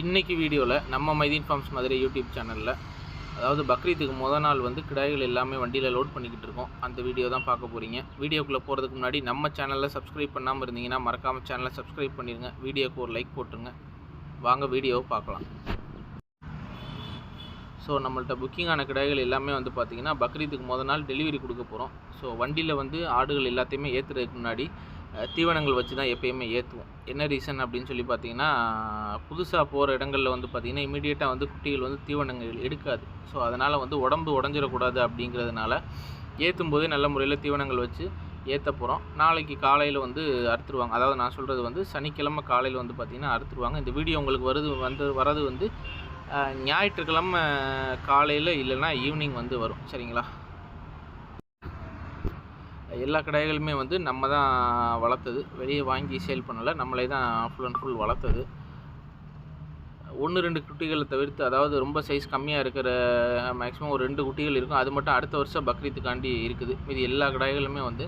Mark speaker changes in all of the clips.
Speaker 1: இன்றைக்கி வீடியோவில் நம்ம மைதீன் ஃபார்ம்ஸ் மதுரை யூடியூப் சேனலில் அதாவது பக்ரீத்துக்கு முத நாள் வந்து கிடாய்கள் எல்லாமே வண்டியில் லோட் பண்ணிக்கிட்டு இருக்கோம். அந்த வீடியோ தான் பார்க்க போகிறீங்க வீடியோக்குள்ளே போகிறதுக்கு முன்னாடி நம்ம சேனலில் சப்ஸ்கிரைப் பண்ணாமல் இருந்தீங்கன்னா மறக்காமல் சேனலை சப்ஸ்கிரைப் பண்ணிடுங்க வீடியோக்கு ஒரு லைக் போட்டுருங்க. வாங்க வீடியோவை பார்க்கலாம். ஸோ நம்மள்ட்ட புக்கிங் ஆன கிடாய்கள் எல்லாமே வந்து பார்த்திங்கன்னா பக்ரீத்துக்கு முத நாள் டெலிவரி கொடுக்க போகிறோம் ஸோ வண்டியில் வந்து ஆடுகள் எல்லாத்தையுமே ஏற்றுறதுக்கு முன்னாடி தீவனங்கள் வச்சு தான் எப்பயுமே ஏற்றுவோம் என்ன ரீசன் அப்படின்னு சொல்லி பார்த்தீங்கன்னா புதுசாக போகிற இடங்களில் வந்து பார்த்திங்கன்னா இமீடியட்டாக வந்து குட்டிகள் வந்து தீவனங்கள் எடுக்காது. ஸோ அதனால் வந்து உடம்பு உடஞ்சிடக்கூடாது அப்படிங்கிறதுனால ஏற்றும் போதே நல்ல முறையில் தீவனங்கள் வச்சு ஏற்ற போகிறோம் நாளைக்கு காலையில் வந்து அறுத்துருவாங்க. அதாவது நான் சொல்கிறது வந்து சனிக்கிழமை காலையில் வந்து பார்த்திங்கன்னா அறுத்துருவாங்க. இந்த வீடியோ உங்களுக்கு வருது வந்து வரது வந்து ஞாயிற்றுக்கிழமை காலையில் இல்லைன்னா ஈவினிங் வந்து வரும். சரிங்களா? எல்லா கடைகளுமே வந்து நம்ம தான் வளர்த்தது. வெளியே வாங்கி சேல் பண்ணலை. நம்மளே தான் ஃபுல் அண்ட் ஃபுல் வளர்த்தது. ஒன்று ரெண்டு குட்டிகளை தவிர்த்து அதாவது ரொம்ப சைஸ் கம்மியாக இருக்கிற மேக்ஸிமம் ஒரு ரெண்டு குட்டிகள் இருக்கும். அது மட்டும் அடுத்த வருஷம் பக்ரீத்துக்காண்டி இருக்குது. மீதி எல்லா கடைகளுமே வந்து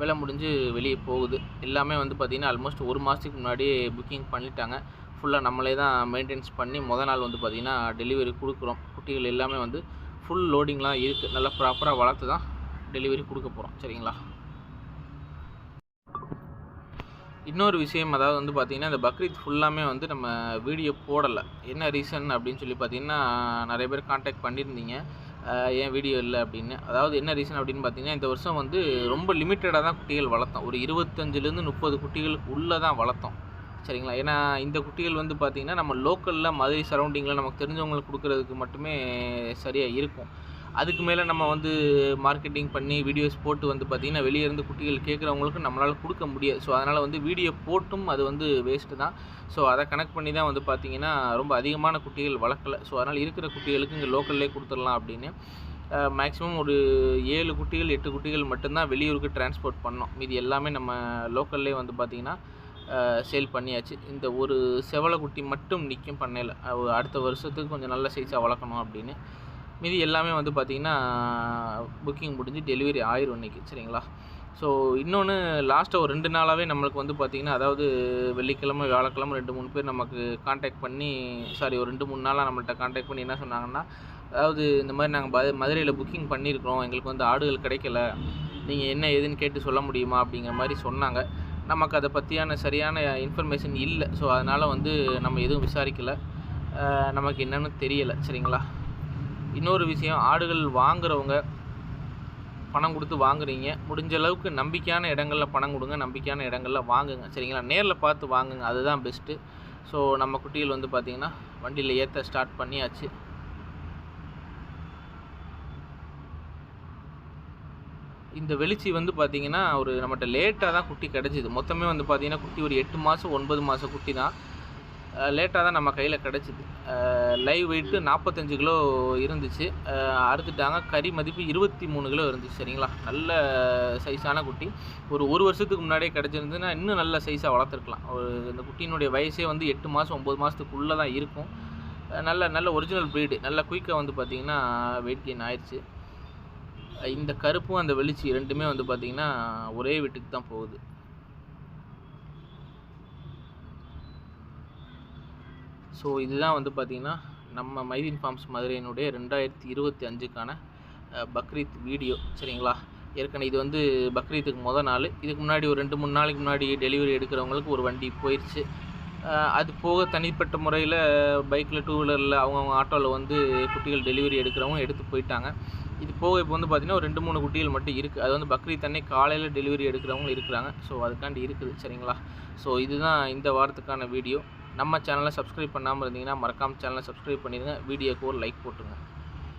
Speaker 1: விலை முடிஞ்சு வெளியே போகுது. எல்லாமே வந்து பார்த்திங்கன்னா ஆல்மோஸ்ட் ஒரு மாதத்துக்கு முன்னாடியே புக்கிங் பண்ணிட்டாங்க. ஃபுல்லாக நம்மளே தான் மெயின்டைன்ஸ் பண்ணி முத நாள் வந்து பார்த்திங்கன்னா டெலிவரி கொடுக்குறோம். குட்டிகள் எல்லாமே வந்து ஃபுல் லோடிங்லாம் இருக்குது நல்லா ப்ராப்பராக வளர்த்து தான் டெலிவரி கொடுக்க போகிறோம் சரிங்களா? இன்னொரு விஷயம் அதாவது வந்து பார்த்திங்கன்னா இந்த பக்ரீத் ஃபுல்லாமே வந்து நம்ம வீடியோ போடலை. என்ன ரீசன் அப்படின்னு சொல்லி பார்த்தீங்கன்னா நிறைய பேர் காண்டாக்ட் பண்ணியிருந்தீங்க. ஏன் வீடியோ இல்லை அப்படின்னு. அதாவது என்ன ரீசன் அப்படின்னு பார்த்தீங்கன்னா இந்த வருஷம் வந்து ரொம்ப லிமிட்டடாக தான் குட்டிகள் வளர்த்தோம். ஒரு இருபத்தஞ்சிலேருந்து முப்பது குட்டிகளுக்கு உள்ளே தான் வளர்த்தோம். சரிங்களா? ஏன்னா இந்த குட்டிகள் வந்து பார்த்திங்கன்னா நம்ம லோக்கலில் மதுரை சரௌண்டிங்கில் நமக்கு தெரிஞ்சவங்களுக்கு கொடுக்குறதுக்கு மட்டுமே சரியாக இருக்கும். அதுக்கு மேலே நம்ம வந்து மார்க்கெட்டிங் பண்ணி வீடியோஸ் போட்டு வந்து பார்த்திங்கன்னா வெளியே இருந்து குட்டிகள் கேட்குறவங்களுக்கு நம்மளால் கொடுக்க முடியாது. ஸோ அதனால் வந்து வீடியோ போட்டும் அது வந்து வேஸ்ட்டு தான். ஸோ அதை கனெக்ட் பண்ணி தான் வந்து பார்த்திங்கன்னா ரொம்ப அதிகமான குட்டிகள் வளர்க்கலை. ஸோ அதனால் இருக்கிற குட்டிகளுக்கு இங்கே லோக்கல்லே கொடுத்துடலாம் அப்படின்னு. மேக்ஸிமம் ஒரு ஏழு குட்டிகள் எட்டு குட்டிகள் மட்டும்தான் வெளியூருக்கு டிரான்ஸ்போர்ட் பண்ணோம். மீதி எல்லாமே நம்ம லோக்கல்லே வந்து பார்த்திங்கன்னா சேல் பண்ணியாச்சு. இந்த ஒரு செவலை குட்டி மட்டும் நிற்கும் பண்ணையில். அடுத்த வருஷத்துக்கு கொஞ்சம் நல்ல சைஸாக வளர்க்கணும் அப்படின்னு. மீதி எல்லாமே வந்து பார்த்திங்கன்னா புக்கிங் முடிஞ்சு டெலிவரி ஆயிரும் இன்றைக்கி சரிங்களா? ஸோ இன்னொன்று லாஸ்ட்டாக ஒரு ரெண்டு நாளாகவே நம்மளுக்கு வந்து பார்த்திங்கன்னா அதாவது வெள்ளிக்கிழமை வியாழக்கிழமை ரெண்டு மூணு பேர் நமக்கு காண்டாக்ட் பண்ணி சாரி ஒரு ரெண்டு மூணு நாளாக நம்மள்கிட்ட காண்டாக்ட் பண்ணி என்ன சொன்னாங்கன்னா அதாவது இந்த மாதிரி நாங்கள் மதுரையில் புக்கிங் பண்ணியிருக்கிறோம் எங்களுக்கு வந்து ஆடுகள் கிடைக்கல நீங்கள் என்ன ஏதுன்னு கேட்டு சொல்ல முடியுமா அப்படிங்கிற மாதிரி சொன்னாங்க. நமக்கு அதை பற்றியான சரியான இன்ஃபர்மேஷன் இல்லை. ஸோ அதனால் வந்து நம்ம எதுவும் விசாரிக்கலை. நமக்கு என்னென்னு தெரியலை சரிங்களா? இன்னொரு விஷயம் ஆடுகள் வாங்குறவங்க பணம் கொடுத்து வாங்குறீங்க. முடிஞ்ச அளவுக்கு நம்பிக்கையான இடங்களில் பணம் கொடுங்க நம்பிக்கையான இடங்களில் வாங்குங்க. சரிங்களா? நேரில் பார்த்து வாங்குங்க. அதுதான் பெஸ்ட்டு ஸோ நம்ம குட்டிகள் வந்து பார்த்திங்கன்னா வண்டியில் ஏற்ற ஸ்டார்ட் பண்ணியாச்சு. இந்த வெளிச்சி வந்து பார்த்திங்கன்னா ஒரு நம்மகிட்ட லேட்டாக தான் குட்டி கிடச்சிது. மொத்தமே வந்து பார்த்திங்கன்னா குட்டி ஒரு எட்டு மாதம் ஒன்பது மாதம் குட்டி தான். லேட்டாக தான் நம்ம கையில் கிடச்சிது. லைவ் வெயிட்டு நாற்பத்தஞ்சு கிலோ இருந்துச்சு. அறுத்துட்டாங்க. கறி மதிப்பு இருபத்தி மூணு கிலோ இருந்துச்சு சரிங்களா? நல்ல சைஸான குட்டி. ஒரு ஒரு வருஷத்துக்கு முன்னாடியே கிடச்சிருந்துன்னா இன்னும் நல்ல சைஸாக வளர்த்துருக்கலாம். ஒரு இந்த குட்டியினுடைய வயசே வந்து எட்டு மாதம் ஒம்பது மாதத்துக்குள்ளே தான் இருக்கும். நல்ல நல்ல ஒரிஜினல் ப்ரீடு நல்ல குயிக்காக வந்து பார்த்திங்கன்னா வெயிட் கெயின் ஆயிடுச்சு இந்த கருப்பும் அந்த வெளிச்சி ரெண்டுமே வந்து பார்த்திங்கன்னா ஒரே வீட்டுக்கு தான் போகுது. ஸோ இதுதான் வந்து பார்த்திங்கன்னா நம்ம மைதீன் ஃபார்ம்ஸ் மதுரையினுடைய ரெண்டாயிரத்தி இருபத்தி அஞ்சுக்கான பக்ரீத் வீடியோ. சரிங்களா? ஏற்கனவே இது வந்து பக்ரீத்துக்கு முத நாள். இதுக்கு முன்னாடி ஒரு ரெண்டு மூணு நாளைக்கு முன்னாடி டெலிவரி எடுக்கிறவங்களுக்கு ஒரு வண்டி போயிடுச்சு அது போக தனிப்பட்ட முறையில் பைக்கில் டூ வீலரில் அவங்கவுங்க ஆட்டோவில் வந்து குட்டிகள் டெலிவரி எடுக்கிறவங்க எடுத்து போயிட்டாங்க. இது போக இப்போ வந்து பார்த்திங்கன்னா ஒரு ரெண்டு மூணு குட்டிகள் மட்டும் இருக்குது அது வந்து பக்ரீத் அன்னைக்கு காலையில் டெலிவரி எடுக்கிறவங்களும் இருக்கிறாங்க. ஸோ அதுக்காண்டி இருக்குது. சரிங்களா? ஸோ இதுதான் இந்த வாரத்துக்கான வீடியோ. நம்ம சேனலை சப்ஸ்கிரைப் பண்ணாமல் இருந்தீங்கன்னா மறக்காமல் சேனலை சப்ஸ்கிரைப் பண்ணிடுங்க வீடியோக்கு ஒரு லைக் போட்டுருங்க.